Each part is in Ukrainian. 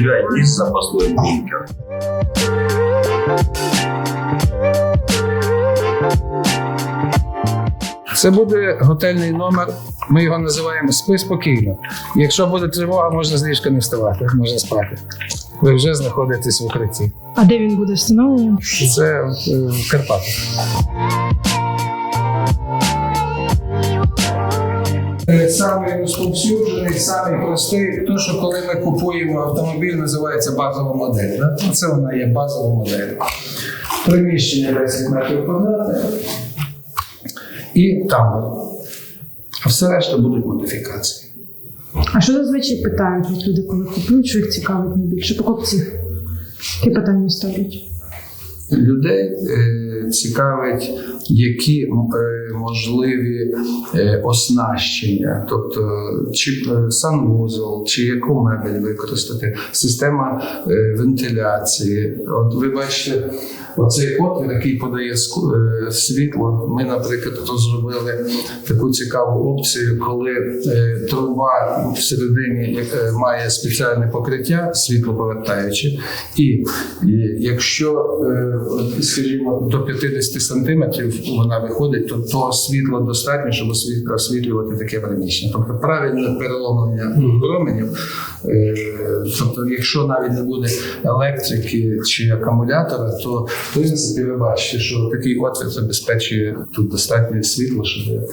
тебя есть запасной бункер? Це буде готельний номер. Ми його називаємо спи спокійно. Якщо буде тривога, можна з ліжка не вставати, можна спати. Ви вже знаходитесь в укритті. А де він буде встановлений? Це е, в Карпатах. Самий розповсюджений, самий простий, то, що коли ми купуємо автомобіль, називається базова модель. Да? Це вона є базова модель. Приміщення 10 метрів квадратних і тамбур. А все решта будуть модифікації. А що зазвичай питають люди, коли купують, що їх цікавить найбільше? Покупців? Які питання ставлять? Людей е, цікавить, які е, можливі е, оснащення, тобто чи санвузол, чи яку мебель використати, система вентиляції. От ви бачите, оцей отвір, який подає е, світло. Ми, наприклад, розробили таку цікаву опцію, коли е, труба всередині е, має спеціальне покриття, світлоповертаюче, і, і якщо, скажімо, до 50 сантиметрів вона виходить, то того світла достатньо, щоб освіт- освітлювати таке приміщення. Тобто правильне переломлення променів. Тобто, якщо навіть не буде електрики чи акумулятора, то в принципі ви бачите, що такий отвір забезпечує тут достатньо світла, щоб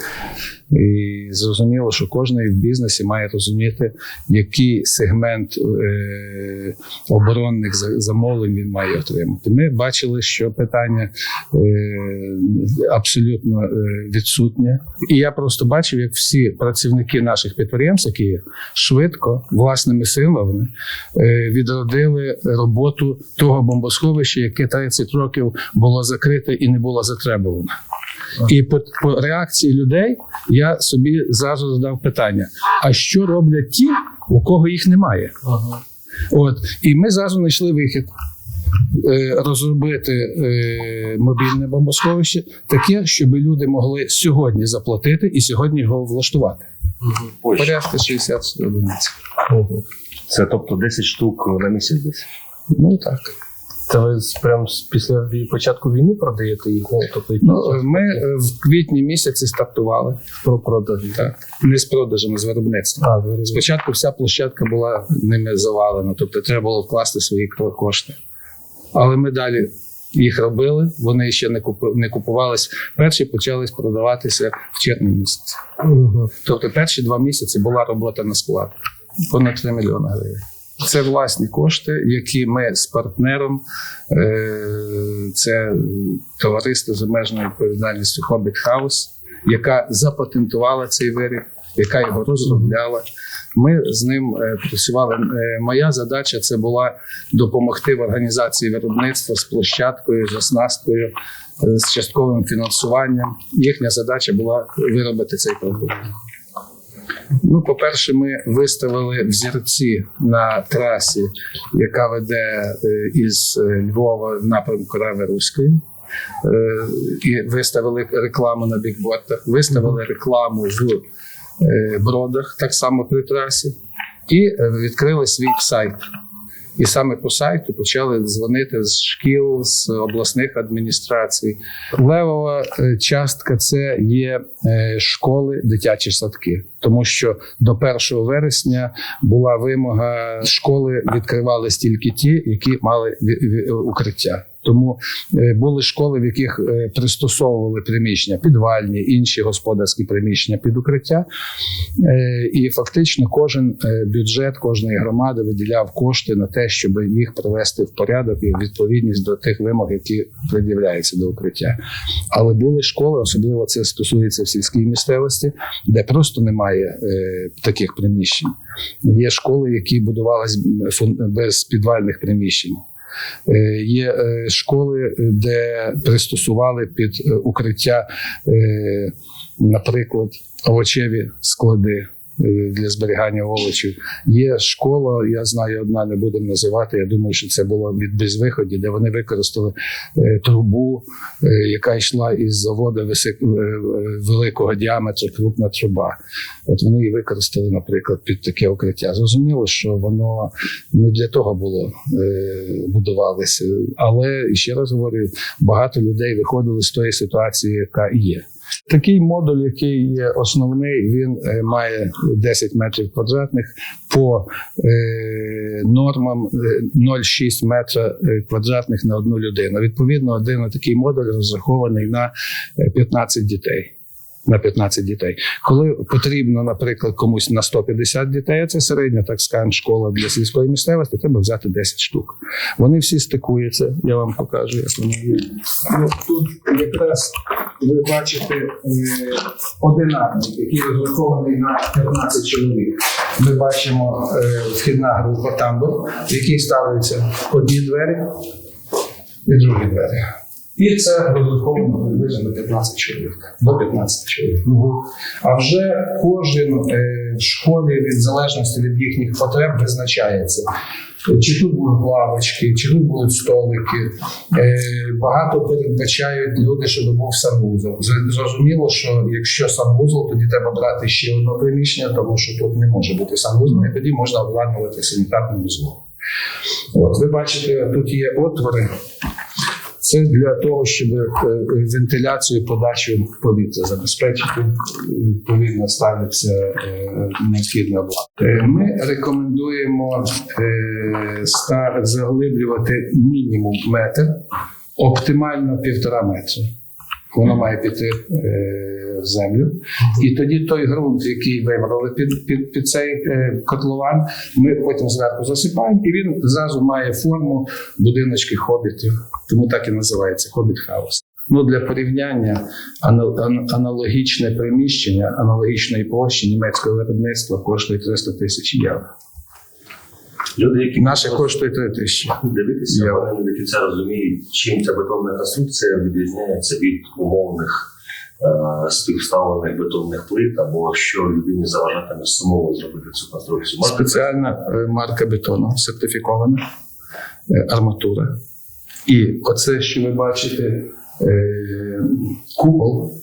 і зрозуміло, що кожен в бізнесі має розуміти, який сегмент е, оборонних за- замовлень він має отримати. Ми бачили, що питання е, абсолютно е, відсутнє. І я просто бачив, як всі працівники наших підприємств, які швидко власними силами е, відродили роботу того бомбосховища, яке 30 років було закрите і не було затребувано. І по, по реакції людей я собі зразу задав питання: а що роблять ті, у кого їх немає? От і ми зразу знайшли вихід. е, Розробити е, мобільне бомбосховище таке, щоб люди могли сьогодні заплатити і сьогодні його влаштувати. Ось. Порядка 60 одиниць. Це тобто 10 штук на місяць десь. Ну так. Це ви з- прям після початку війни продаєте їх? Ну, тобто Ну, е, ми е, в квітні місяці стартували про продажі. так. Не з продажами, з виробництвом. А, Спочатку вся площадка була ними завалена, тобто треба було вкласти свої кошти. Але ми далі їх робили, вони ще не купу- не купувались. Перші почались продаватися в червні місяці. Угу. Тобто перші два місяці була робота на склад. Понад 3 мільйони гривень. Це власні кошти, які ми з партнером, е, це товариство з обмеженою відповідальністю Hobbit House, яка запатентувала цей виріб, яка його розробляла. Ми з ним е, працювали. Е, Моя задача це була допомогти в організації виробництва з площадкою, з оснасткою, з частковим фінансуванням. Їхня задача була виробити цей продукт. Ну, по-перше, ми виставили взірці на трасі, яка веде е, із е, Львова напрямку Рави Руської. Е, І виставили рекламу на бікбордах, виставили рекламу в бродах, так само при трасі, і відкрили свій сайт. І саме по сайту почали дзвонити з шкіл, з обласних адміністрацій. Левова е, частка це є е, школи, дитячі садки, тому що до 1 вересня була вимога школи відкривались тільки ті, які мали укриття. Тому е, були школи, в яких е, пристосовували приміщення, підвальні, інші господарські приміщення під укриття. Е, І фактично кожен бюджет кожної громади виділяв кошти на те, щоб їх привести в порядок і в відповідність до тих вимог, які пред'являються до укриття. Але були школи, особливо це стосується в сільській місцевості, де просто немає таких приміщень. Є школи, які будувалися без підвальних приміщень. Е, Є е, школи, де пристосували під е, укриття, е, наприклад, овочеві склади. Е, для зберігання овочів. Є школа, я знаю, одна не будемо називати. Я думаю, що це було від безвиході, де вони використали е, трубу, е, яка йшла із заводу великого діаметру, крупна труба. От вони її використали, наприклад, під таке укриття. Зрозуміло, що воно не для того було будувалося. Але ще раз говорю, багато людей виходили з тої ситуації, яка є. Такий модуль, який є основний, він е, має 10 метрів квадратних по е, нормам е, 0,6 метра е, квадратних на одну людину. Відповідно, один такий модуль розрахований на е, 15 дітей. На 15 дітей. Коли потрібно, наприклад, комусь на 150 дітей, а це середня, так скажемо, школа для сільської місцевості, треба взяти 10 штук. Вони всі стикуються. Я вам покажу, як вони є. Ну, тут якраз ви бачите е, одинарник, який розрахований на 15 чоловік. Ми бачимо е, вхідна група тамбур, в якій ставляться одні двері і другі двері. І це розраховано приблизно на 15 чоловік, до 15 чоловік. А вже кожен е, в школі від залежності від їхніх потреб визначається. Чи тут будуть лавочки, чи тут будуть столики. Е, багато передбачають люди, щоб був санвузол. Зрозуміло, що якщо санвузол, тоді треба брати ще одне приміщення, тому що тут не може бути санвузол, і тоді можна обладнувати санітарним вузлом. От ви бачите, тут є отвори. Це для того, щоб е, вентиляцію подачу повітря забезпечити. Відповідно, ставиться необхідна необхідне обладнання. Е, Ми рекомендуємо е, заглиблювати мінімум метр, оптимально півтора метра. Воно має піти е, в землю. І тоді той ґрунт, який вибрали під, під, під цей е, котлован, ми потім зверху засипаємо, і він зразу має форму будиночки хобітів. Тому так і називається хобіт хаус. Ну, для порівняння аналогічне приміщення аналогічної площі німецького виробництва коштує 300 тисяч євро. Люди, які Наше коштує 3 тисячі. дивитися, Я- вони не до кінця розуміють, чим ця бетонна конструкція відрізняється від умовних е, співставлених бетонних плит, або що людині заважатиме самому зробити цю конструкцію. Можете Спеціальна е, марка бетону сертифікована е, арматура. І оце, що ви бачите, е, купол.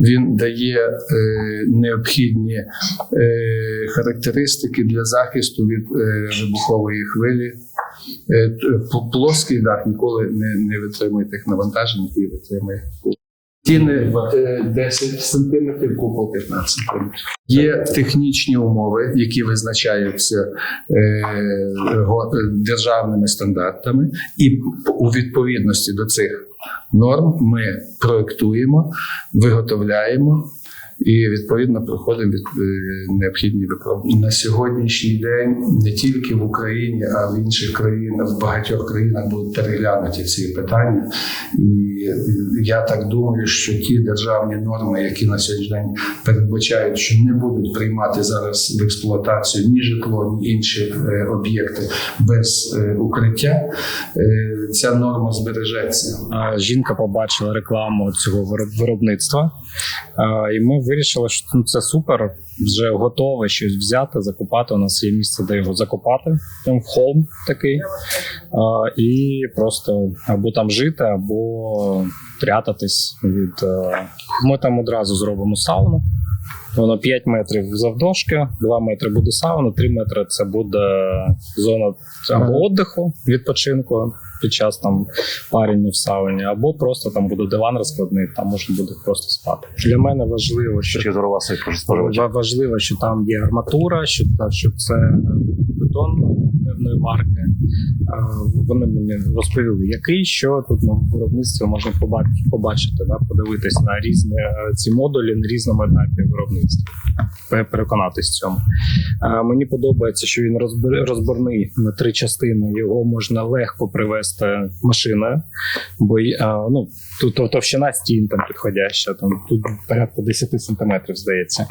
Він дає е, необхідні е, характеристики для захисту від е, вибухової хвилі. Плоский дах ніколи не, не витримує тих навантажень, які витримує. Стіни е, 10 см, купол 15 см. Є технічні умови, які визначаються е, е, державними стандартами, і у відповідності до цих норм ми проектуємо, виготовляємо. І відповідно проходимо від е, необхідні випробування на сьогоднішній день не тільки в Україні, а в інших країнах, в багатьох країнах будуть переглянуті ці питання. І я так думаю, що ті державні норми, які на сьогоднішній день передбачають, що не будуть приймати зараз в експлуатацію ні житло, ні інші е, об'єкти без е, укриття, е, ця норма збережеться. А, жінка побачила рекламу цього виробництва, і ми вирішили, що ну, це супер. Вже готове щось взяти, закопати. У нас є місце, де його закопати. Там холм такий. А, і просто або там жити, або прятатись від. е, Ми там одразу зробимо сауну. Воно 5 метрів завдовжки, 2 метри буде сауна, 3 метри це буде зона або віддиху, відпочинку під час там парення в сауні, або просто там буде диван розкладний, там можна буде просто спати. Для мене важливо, що Чи зору вас як споживача. Ва- важливо, що там є арматура, що, та- що це бетон певної марки. Вони мені розповіли, який що тут на виробництві можна побачити, да, подивитись на різні е, ці модулі на різному етапі виробництва. Пе- Переконатись в цьому. Мені подобається, що він розборний на три частини. Його можна легко привезти машиною, бо ну, тут товщина стін там підходяща, там тут порядку 10 сантиметрів, здається.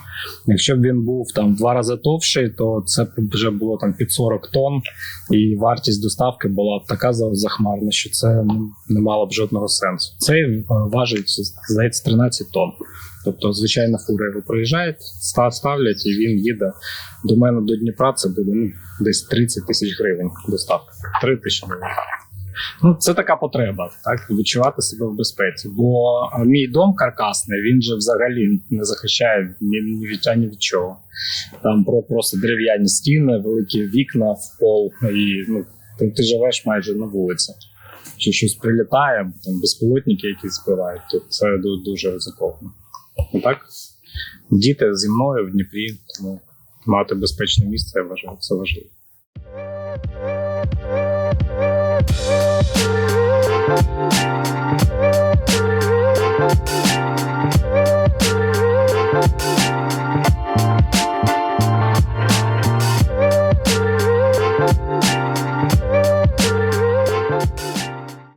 Якщо б він був там в два рази товщий, то це б вже було там під 40 тонн. і вартість доставки була така за- захмарна, що це не мало б жодного сенсу. Цей е, важить, здається, 13 тонн. Тобто, звичайно, фура його проїжджають, ставлять, і він їде до мене до Дніпра. Це буде ну, десь 30 тисяч гривень доставка. 3 тисячі гривень. Ну, це така потреба, так відчувати себе в безпеці. Бо мій дом каркасний, він же взагалі не захищає ні, ні від ані від чого. Там про просто дерев'яні стіни, великі вікна в пол, і ну ти, ти живеш майже на вулиці. Чи щось прилітає, там безпілотники якісь збивають, то це дуже ризиковано. Ну так, діти зі мною в Дніпрі, тому мати безпечне місце, я вважаю, це важливо.